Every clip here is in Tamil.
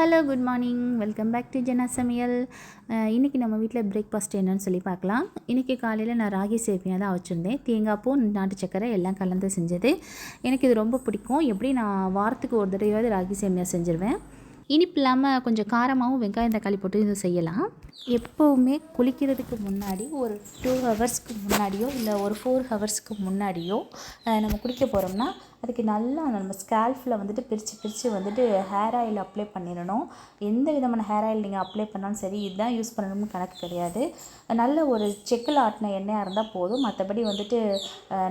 Hello good morning welcome back to Jena சமையல் இன்றைக்கி நம்ம வீட்டில் பிரேக்ஃபாஸ்ட் என்னன்னு சொல்லி பார்க்கலாம். இன்றைக்கி காலையில் நான் ராகி சேவியாக தான் வச்சுருந்தேன். தேங்காய் பூ நாட்டு சக்கரை எல்லாம் கலந்து செஞ்சது. எனக்கு இது ரொம்ப பிடிக்கும். எப்படி நான் வாரத்துக்கு ஒரு தடவையாவது ராகி சேமியா செஞ்சுருவேன். இனிப்பு இல்லாமல் கொஞ்சம் காரமாகவும் வெங்காயம் தக்காளி போட்டு இது செய்யலாம். எப்போவுமே குளிக்கிறதுக்கு முன்னாடி ஒரு டூ ஹவர்ஸ்க்கு முன்னாடியோ இல்லை ஒரு ஃபோர் ஹவர்ஸ்க்கு முன்னாடியோ நம்ம குளிக்க போகிறோம்னா அதுக்கு நல்லா நம்ம ஸ்கேல்ஃபில் வந்துட்டு பிரித்து பிரித்து வந்துட்டு ஹேர் ஆயில் அப்ளை பண்ணிடணும். எந்த விதமான ஹேர் ஆயில் நீங்கள் அப்ளை பண்ணாலும் சரி இதுதான் யூஸ் பண்ணணும்னு கணக்கு கிடையாது. நல்ல ஒரு செக்கில் ஆட்டின எண்ணெயாக இருந்தால் போதும். மற்றபடி வந்துட்டு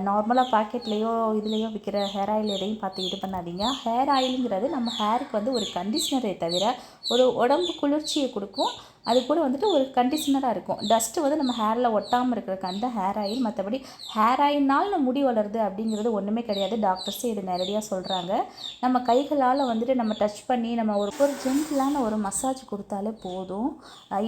நார்மலாக பாக்கெட்லேயோ இதுலேயோ விற்கிற ஹேர் ஆயில் எதையும் பார்த்து இது பண்ணாதீங்க. ஹேர் ஆயிலுங்கிறது நம்ம ஹேருக்கு வந்து ஒரு கண்டிஷ்னரே தவிர ஒரு உடம்பு குளிர்ச்சியை கொடுக்கும். அது கூட வந்துட்டு ஒரு கண்டிஷனராக இருக்கும். டஸ்ட்டு வந்து நம்ம ஹேரில் ஒட்டாமல் இருக்கிறக்கு அந்த ஹேர் ஆயில் மற்றபடி ஹேர் ஆயில்னால முடி வளருது அப்படிங்கிறது ஒன்றுமே கிடையாது. டாக்டர்ஸே இது நேரடியாக சொல்கிறாங்க நம்ம கைகளால் வந்துட்டு நம்ம டச் பண்ணி நம்ம ஒரு ஒரு ஜென்டிலான ஒரு மசாஜ் கொடுத்தாலே போதும்.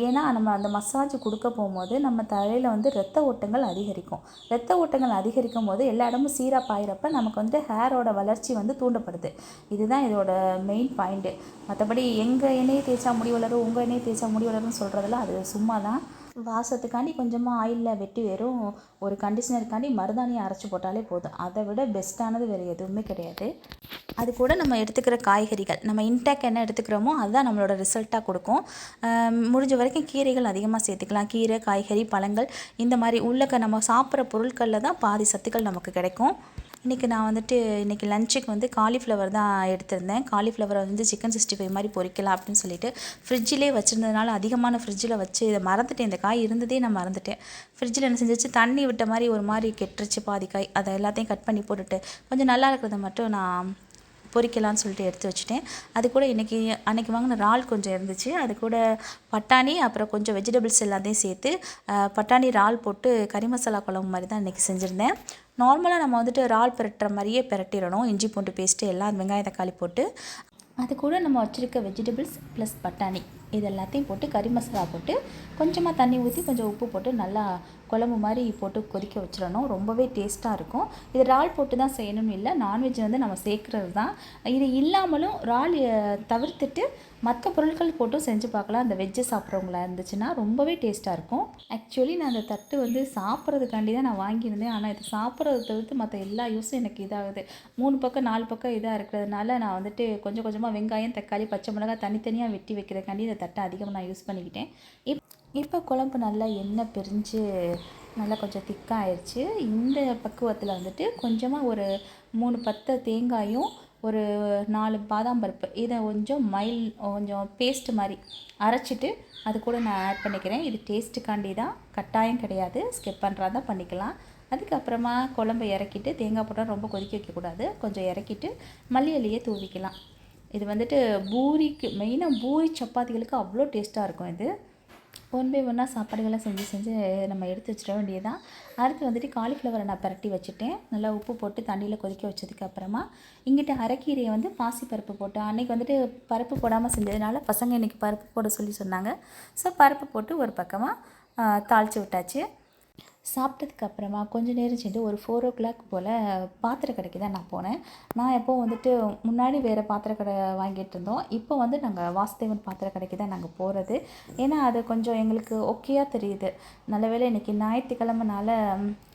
ஏன்னா நம்ம அந்த மசாஜ் கொடுக்க போகும்போது நம்ம தலையில் வந்து ரத்த ஓட்டங்கள் அதிகரிக்கும். ரத்த ஓட்டங்கள் அதிகரிக்கும் போது எல்லா இடமும் சீராக பாயிறப்ப நமக்கு வந்து ஹேரோட வளர்ச்சி வந்து தூண்டப்படுது. இதுதான் இதோட மெயின் பாயிண்ட்டு மற்றபடி எங்கள் எண்ணெயை தேய்ச்சா முடி வளரும் உங்கள் எண்ணெயை தேய்ச்சா முடி வளரும்னு சொல்கிறதெல்லாம் அது சும்மா தான் வாசத்துக்காண்டி கொஞ்சமாக ஆயிலில் வெட்டி வெறும் ஒரு கண்டிஷனருக்காண்டி மருதாணியை அரைச்சி போட்டாலே போதும். அதை விட பெஸ்ட்டானது வேறு எதுவுமே கிடையாது. அது கூட நம்ம எடுத்துக்கிற காய்கறிகள் நம்ம இன்டேக் என்ன எடுத்துக்கிறோமோ அதுதான் நம்மளோட ரிசல்ட்டாக கொடுக்கும். முடிஞ்ச வரைக்கும் கீரைகள் அதிகமாக சேர்த்துக்கலாம். கீரை காய்கறி பழங்கள் இந்த மாதிரி உள்ளக்க நம்ம சாப்பிட்ற பொருட்களில் தான் பாதி சத்துக்கள் நமக்கு கிடைக்கும். இன்றைக்கி நான் வந்துட்டு இன்றைக்கி லஞ்சுக்கு வந்து காலிஃப்ளவர் தான் எடுத்திருந்தேன். காலிஃப்ளவரை வந்து சிக்கன் சிக்ஸ்டி ஃபைவ் மாதிரி பொரிக்கலாம் அப்படின்னு சொல்லிட்டு ஃப்ரிட்ஜிலே வச்சுருந்ததுனால அதிகமான ஃப்ரிட்ஜில் வச்சு இதை மறந்துட்டேன். இந்த காய் இருந்ததே நான் மறந்துட்டேன். ஃப்ரிட்ஜில் என்ன செஞ்சிச்சு? தண்ணி விட்ட மாதிரி ஒரு மாதிரி கெட்டுருச்சு பாதி காய். அதை எல்லாத்தையும் கட் பண்ணி போட்டுட்டு கொஞ்சம் நல்லா இருக்கிறத மட்டும் நான் பொரிக்கலாம்னு சொல்லிட்டு எடுத்து வச்சுட்டேன். அது கூட இன்றைக்கி அன்றைக்கி வாங்கின இறால் கொஞ்சம் இருந்துச்சு. அது கூட பட்டாணி அப்புறம் கொஞ்சம் வெஜிடபிள்ஸ் எல்லாத்தையும் சேர்த்து பட்டாணி இறால் போட்டு கறி மசாலா குழம்பு மாதிரி தான் இன்றைக்கி செஞ்சுருந்தேன். நார்மலாக நம்ம வந்துட்டு இறால் பிரட்டுற மாதிரியே பிரட்டிடணும். இஞ்சி பூண்டு பேஸ்ட்டு எல்லாம் வெங்காயம் தக்காளி போட்டு. அது கூட நம்ம வச்சுருக்க வெஜிடபிள்ஸ் ப்ளஸ் பட்டாணி. இது எல்லாத்தையும் போட்டு கறி மசாலா போட்டு கொஞ்சமாக தண்ணி ஊற்றி கொஞ்சம் உப்பு போட்டு நல்லா குழம்பு மாதிரி போட்டு கொதிக்க வச்சிடணும். ரொம்பவே டேஸ்ட்டாக இருக்கும். இது இறால் போட்டு தான் செய்யணும்னு இல்லை. நான்வெஜ் வந்து நம்ம சேர்க்குறது தான். இது இல்லாமலும் இறால் தவிர்த்துட்டு மற்ற பொருட்கள் போட்டும் செஞ்சு பார்க்கலாம். அந்த வெஜ்ஜு சாப்பிட்றவங்களா இருந்துச்சுன்னா ரொம்பவே டேஸ்ட்டாக இருக்கும். ஆக்சுவலி நான் அந்த தட்டு வந்து சாப்பிட்றதுக்காண்டி தான் நான் வாங்கியிருந்தேன். ஆனால் இது சாப்பிட்றத தவிர்த்து மற்ற எல்லா யூஸும் எனக்கு இதாகுது. மூணு பக்கம் நாலு பக்கம் இதாக இருக்கிறதுனால நான் வந்துட்டு கொஞ்சம் கொஞ்சமாக வெங்காயம் தக்காளி பச்சை மிளகாய் தனித்தனியாக வெட்டி வைக்கிறதுக்காண்டி இந்த தட்டை அதிகமாக நான் யூஸ் பண்ணிக்கிட்டேன். இப் இப்போ குழம்பு நல்லா எண்ணெய் பிரிஞ்சு நல்லா கொஞ்சம் திக்காக ஆயிடுச்சு இந்த பக்குவத்தில் வந்துட்டு கொஞ்சமாக ஒரு மூணு பத்து தேங்காயும் ஒரு நாலு பாதாம் பருப்பு இதை கொஞ்சம் மைல் கொஞ்சம் பேஸ்ட் மாதிரி அரைச்சிட்டு அது கூட நான் ஆட் பண்ணிக்கிறேன். இது டேஸ்ட்டுக்காண்டி தான் கட்டாயம் கிடையாது. ஸ்கிப் பண்ணுறதா பண்ணிக்கலாம். அதுக்கப்புறமா குழம்பை இறக்கிட்டு தேங்காய் போட்டால் ரொம்ப கொதிக்க வைக்கக்கூடாது. கொஞ்சம் இறக்கிட்டு மல்லி இலையே தூவிக்கலாம். இது வந்துட்டு பூரிக்கு மெயினாக பூரி சப்பாத்திகளுக்கு அவ்வளோ டேஸ்ட்டாக இருக்கும் இது. ஒன் பை ஒன்னாக சாப்பாடுகள்லாம் செஞ்சு செஞ்சு நம்ம எடுத்து வச்சிட வேண்டியதுதான். அடுத்து வந்துட்டு காலிஃப்ளவரை நான் பரட்டி வச்சுட்டேன். நல்லா உப்பு போட்டு தண்ணியில் கொதிக்க வச்சதுக்கப்புறமா இங்கிட்ட அரைக்கீரையை வந்து பாசி பருப்பு போட்டேன் அன்றைக்கி வந்துட்டு பருப்பு போடாமல் செஞ்சதுனால பசங்க இன்றைக்கி பருப்பு போட சொல்லி சொன்னாங்க. ஸோ பருப்பு போட்டு ஒரு பக்கமாக தாளித்து விட்டாச்சு. சாப்பிட்டதுக்கு அப்புறமா கொஞ்ச நேரம் சென்று ஒரு ஃபோர் ஓ கிளாக் போல் பாத்திர கடைக்கு தான் நான் போனேன். நான் எப்போ வந்துட்டு முன்னாடி வேறு பாத்திர கடை வாங்கிட்டு இருந்தோம். இப்போ வந்து நாங்கள் வாசுதேவன் பாத்திர கடைக்கு தான் நாங்கள் போகிறது ஏன்னா அது கொஞ்சம் எங்களுக்கு ஓகேயாக தெரியுது. நல்ல வேளை இன்றைக்கி ஞாயிற்றுக்கிழமைனால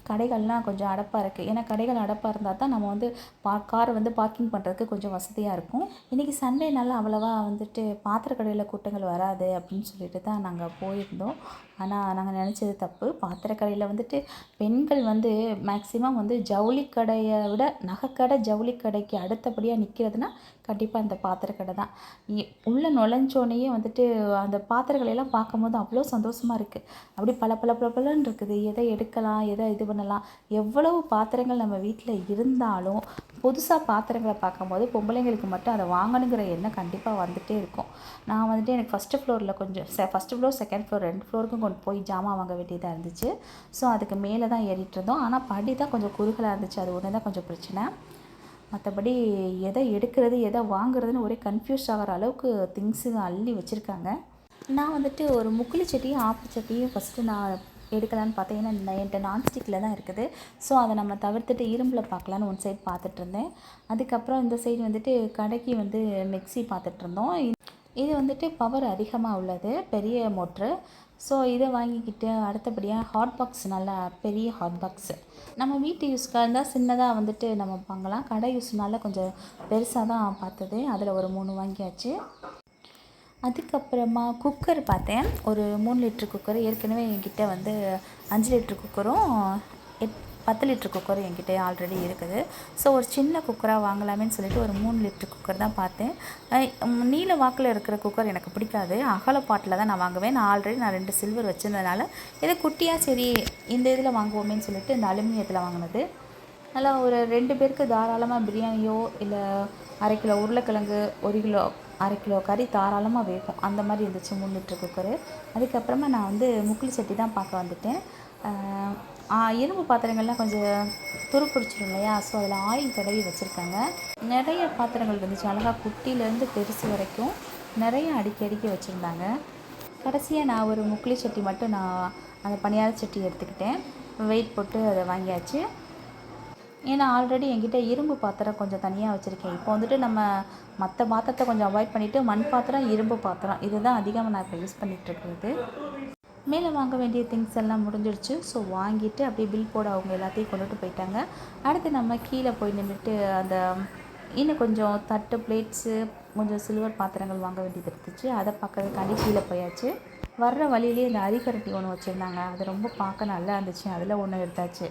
கடைகள்லாம் கொஞ்சம் அடப்பாக இருக்குது ஏன்னா கடைகள் அடப்பாக இருந்தால் தான் நம்ம வந்து பா காரை வந்து பார்க்கிங் பண்ணுறதுக்கு கொஞ்சம் வசதியாக இருக்கும். இன்றைக்கி சண்டேனால அவ்வளோவா வந்துட்டு பாத்திர கடையில் கூட்டங்கள் வராது அப்படின்னு சொல்லிட்டு தான் நாங்கள் போயிருந்தோம். ஆனால் நாங்கள் நினச்சது தப்பு. பாத்திர கடையில் வந்துட்டு பெண்கள் வந்து மேக்ஸிமம் வந்து ஜவுளி கடையை விட நகைக்கடை ஜவுளி கடைக்கு அடுத்தபடியாக நிற்கிறதுனா கண்டிப்பாக அந்த பாத்திர கடை தான். இ- உள்ள வந்துட்டு அந்த பாத்திர கடையெல்லாம் பார்க்கும்போது அவ்வளோ சந்தோஷமாக இருக்குது அப்படி பல பல பல பலன்னு இருக்குது. எதை எடுக்கலாம் எதை இது பண்ணலாம். எவ்வளவு பாத்திரங்கள் நம்ம வீட்டில் இருந்தாலும் புதுசாக பாத்திரங்களை பார்க்கும்போது பொம்பளைங்களுக்கு மட்டும் அதை வாங்கணுங்கிற எண்ணம் கண்டிப்பாக வந்துகிட்டே இருக்கும். நான் வந்துட்டு எனக்கு ஃபஸ்ட்டு ஃப்ளோரில் கொஞ்சம் ஃபஸ்ட்டு ஃப்ளோர் செகண்ட் ஃப்ளோர் ரெண்டு ஃப்ளோருக்கும் கொண்டு போய் ஜாமான் வாங்க வேண்டியதாக இருந்துச்சு. ஸோ அதுக்கு மேலே தான் ஏறிட்டு இருந்தோம். ஆனால் படி தான் கொஞ்சம் குறுகலாக இருந்துச்சு. அது ஒன்று தான் கொஞ்சம் பிரச்சனை. மற்றபடி எதை எடுக்கிறது எதை வாங்குறதுன்னு ஒரே கன்ஃபியூஸ் ஆகிற அளவுக்கு திங்ஸுங்க அள்ளி வச்சுருக்காங்க. நான் வந்துட்டு ஒரு முக்கிலி சட்டியும் ஆப்பு சட்டியும் ஃபஸ்ட்டு நான் எடுக்கலான்னு பார்த்தேன். ஏன்னா என்கிட்ட நான்ஸ்டிக்கில் தான் இருக்குது. ஸோ அதை நம்ம தவிர்த்துட்டு இரும்பில் பார்க்கலான்னு ஒன் சைடு பார்த்துட்டு இருந்தேன் அதுக்கப்புறம் இந்த சைடு வந்துட்டு கடைக்கு வந்து மிக்ஸி பார்த்துட்ருந்தோம். இது வந்துட்டு பவர் அதிகமாக உள்ளது பெரிய மோட்ரு ஸோ இதை வாங்கிக்கிட்டு அடுத்தபடியாக ஹாட் பாக்ஸ் நல்லா பெரிய ஹாட் பாக்ஸு நம்ம வீட்டு யூஸ்க்காக இருந்தால் சின்னதாக வந்துட்டு நம்ம வாங்கலாம். கடை யூஸ்னால கொஞ்சம் பெருசாக தான் பார்த்தது. அதில் ஒரு மூணு வாங்கியாச்சு. அதுக்கப்புறமா குக்கர் பார்த்தேன். ஒரு மூணு லிட்ரு குக்கர் ஏற்கனவே என்கிட்ட வந்து அஞ்சு லிட்ரு குக்கரும் எட் பத்து லிட்ரு குக்கரும் என்கிட்ட ஆல்ரெடி இருக்குது. ஸோ ஒரு சின்ன குக்கராக வாங்கலாமேன்னு சொல்லிட்டு ஒரு மூணு லிட்ரு குக்கர் தான் பார்த்தேன். நீல வாக்கில் இருக்கிற குக்கர் எனக்கு பிடிக்காது. அகலப்பாட்டில் தான் நான் வாங்குவேன். நான் ஆல்ரெடி நான் ரெண்டு சில்வர் வச்சுருந்ததுனால ஏதோ குட்டியாக சரி இந்த இதில் வாங்குவோமேன்னு சொல்லிட்டு இந்த அலுமினியத்தில் வாங்கினது. நல்லா ஒரு ரெண்டு பேருக்கு தாராளமாக பிரியாணியோ இல்லை அரை கிலோ உருளைக்கிழங்கு ஒரு கிலோ அரை கிலோ கறி தாராளமாக வேகும். அந்த மாதிரி இருந்துச்சு மூணு லிட்டர் குக்கரு அதுக்கப்புறமா நான் வந்து முக்குளி சட்டி தான் பார்க்க வந்துட்டேன். இரும்பு பாத்திரங்கள்லாம் கொஞ்சம் துரு பிடிச்சிடும் இல்லையா? ஸோ அதில் ஆயில் தடவி வச்சுருக்காங்க. நிறைய பாத்திரங்கள் இருந்துச்சு. அழகாக குட்டியிலேருந்து பெருசு வரைக்கும் நிறைய அடுக்கி அடுக்கி வச்சுருந்தாங்க. கடைசியாக நான் ஒரு முக்குளி சட்டி மட்டும் நான் அந்த பணியார சட்டி எடுத்துக்கிட்டேன். வெயிட் போட்டு அதை வாங்கியாச்சு. ஏன்னா ஆல்ரெடி என்கிட்ட இரும்பு பாத்திரம் கொஞ்சம் தனியாக வச்சுருக்கேன். இப்போ வந்துட்டு நம்ம மற்ற பாத்திரத்தை கொஞ்சம் அவாய்ட் பண்ணிவிட்டு மண் பாத்திரம் இரும்பு பாத்திரம் இதுதான் அதிகமாக நான் இப்போ யூஸ் பண்ணிகிட்டு இருக்கிறது. மேலே வாங்க வேண்டிய திங்ஸ் எல்லாம் முடிஞ்சிடுச்சு. ஸோ வாங்கிட்டு அப்படியே பில் போட அவங்க எல்லாத்தையும் கொண்டுட்டு போயிட்டாங்க. அடுத்து நம்ம கீழே போய் நின்றுட்டு அந்த இன்னும் கொஞ்சம் தட்டு பிளேட்ஸு கொஞ்சம் சில்வர் பாத்திரங்கள் வாங்க வேண்டியது இருந்துச்சு. அதை பார்க்கறதுக்காண்டி கீழே போயாச்சு. வர்ற வழியிலேயே இந்த அரிக்கரட்டி ஒன்று வச்சுருந்தாங்க. அது ரொம்ப பார்க்க நல்லா இருந்துச்சு. அதில் ஒன்று எடுத்தாச்சு.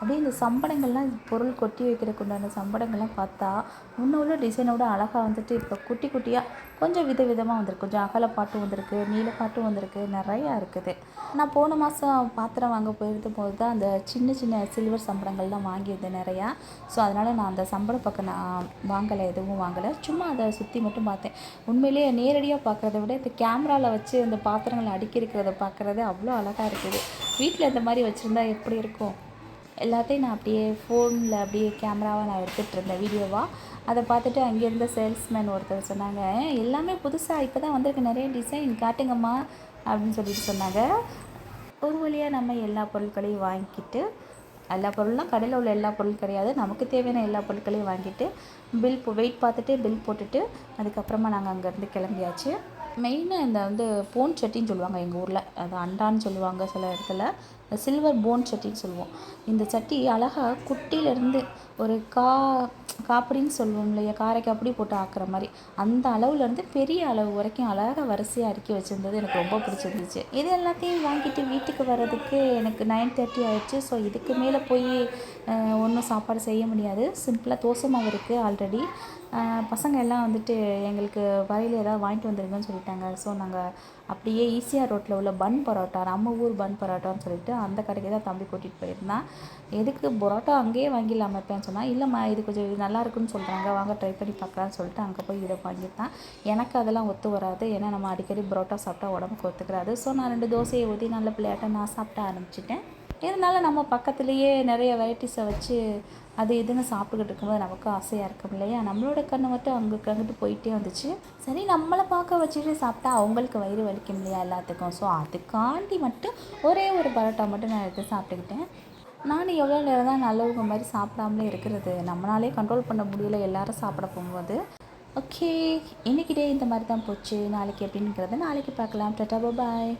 அப்படியே இந்த சம்படங்கள்லாம் பொருள் கொட்டி வைக்கிறதுக்கு உண்டான சம்படங்கள்லாம் பார்த்தா முன்ன உள்ள டிசைனோட அழகாக வந்துட்டு இப்போ குட்டி குட்டியாக கொஞ்சம் வித விதமாக வந்திருக்கு. கொஞ்சம் அகலப்பாட்டும் வந்திருக்கு நீலப்பாட்டும் வந்திருக்கு நிறையா இருக்குது. நான் போன மாதம் பாத்திரம் வாங்க போயிருந்த போது தான் அந்த சின்ன சின்ன சில்வர் சம்படங்கள்லாம் வாங்கியிருந்தேன் நிறையா. ஸோ அதனால் நான் அந்த சம்பளம் பக்கம் நான் வாங்கலை எதுவும் வாங்கலை. சும்மா அதை சுற்றி மட்டும் பார்த்தேன். உண்மையிலேயே நேரடியாக பார்க்குறத விட இந்த கேமராவில் வச்சு அந்த பாத்திரங்களை அடுக்கி இருக்கிறத பார்க்குறது அவ்வளோ அழகாக இருக்குது. வீட்டில் இந்த மாதிரி வச்சுருந்தா எப்படி இருக்கும்? எல்லாத்தையும் நான் அப்படியே ஃபோனில் அப்படியே கேமராவாக நான் எடுத்துகிட்டு இருந்தேன் வீடியோவாக அதை பார்த்துட்டு அங்கே இருந்த சேல்ஸ்மேன் ஒருத்தர் சொன்னாங்க எல்லாமே புதுசாக இப்போ தான் வந்திருக்கு. நிறைய டிசைன் காட்டுங்கம்மா அப்படின்னு சொல்லிட்டு சொன்னாங்க. ஒரு வழியாக நம்ம எல்லா பொருட்களையும் வாங்கிக்கிட்டு எல்லா பொருளும் கடையில் உள்ள எல்லா பொருள் கிடையாது. நமக்கு தேவையான எல்லா பொருட்களையும் வாங்கிட்டு பில் வெயிட் பார்த்துட்டு பில் போட்டுட்டு அதுக்கப்புறமா நாங்கள் அங்கேருந்து கிளம்பியாச்சு. மெயினாக இந்த வந்து போன் சட்டின்னு சொல்லுவாங்க எங்கள் ஊரில். அது அண்டான்னு சொல்லுவாங்க சில இடத்துல. சில்வர் போன் சட்டின்னு சொல்லுவோம். இந்த சட்டி அழகாக குட்டியிலேருந்து ஒரு கா காப்படின்னு சொல்லுவோம் இல்லையா? காரைக்கு அப்படி போட்டு ஆக்குற மாதிரி. அந்த அளவுலேருந்து பெரிய அளவு வரைக்கும் அழகாக வரிசையாக அடுக்கி வச்சுருந்தது எனக்கு ரொம்ப பிடிச்சிருந்துச்சு. இது எல்லாத்தையும் வாங்கிட்டு வீட்டுக்கு வர்றதுக்கு எனக்கு நைன் தேர்ட்டி ஆயிடுச்சு. ஸோ இதுக்கு மேலே போய் ஒன்றும் சாப்பாடு செய்ய முடியாது. சிம்பிளாக தோசை மாவு இருக்குது ஆல்ரெடி பசங்க எல்லாம் வந்துட்டு எங்களுக்கு வரையில் ஏதாவது வாங்கிட்டு வந்துருங்கன்னு சொல்லிட்டாங்க. ஸோ நாங்கள் அப்படியே ஈஸியாக ரோட்டில் உள்ள பன் பரோட்டா நம்ம ஊர் பன் பரோட்டான்னு சொல்லிட்டு அந்த கடைக்கு தான் தம்பி கூட்டிகிட்டு போயிருந்தான் எதுக்கு பரோட்டா அங்கேயே வாங்கிடலாமா இருப்பேன்னு சொன்னால் இல்லைம்மா இது கொஞ்சம் இது நல்லா இருக்குன்னு சொல்கிறாங்க வாங்க ட்ரை பண்ணி பார்க்கலான்னு சொல்லிட்டு அங்கே போய் இதை வாங்கியிருந்தான் எனக்கு அதெல்லாம் ஒத்து வராது ஏன்னா நம்ம அடிக்கடி பரோட்டா சாப்பிட்டா உடம்புக்கு ஒத்துக்கிறாது ஸோ நான் ரெண்டு தோசையை ஊற்றி நல்ல பிள்ளையாட்ட நான் சாப்பிட ஆரம்பிச்சிட்டேன். இருந்தாலும் நம்ம பக்கத்துலேயே நிறைய வெரைட்டிஸை வச்சு அது இதுன்னு சாப்பிட்டுக்கிட்டு இருக்கும்போது நமக்கு ஆசையாக இருக்கும் இல்லையா? நம்மளோட கண்ணு மட்டும் அங்கே அங்கிட்டு போயிட்டே வந்துச்சு. சரி நம்மளை பார்க்க வச்சுட்டு சாப்பிட்டா அவங்களுக்கு வயிறு வலிக்கும் இல்லையா எல்லாத்துக்கும்? ஸோ அதுக்காண்டி மட்டும் ஒரே ஒரு பரோட்டா மட்டும் நான் எடுத்து சாப்பிட்டுக்கிட்டேன். நானும் எவ்வளோ நேரம் தான் நல்லவங்க மாதிரி சாப்பிடாமலே இருக்கிறது? நம்மளாலே கண்ட்ரோல் பண்ண முடியல எல்லாரும் சாப்பிட போகும்போது. ஓகே இன்னைக்கு டே இந்த மாதிரி தான் போச்சு. நாளைக்கு எப்படிங்கிறத நாளைக்கு பார்க்கலாம். டட்டா பாய்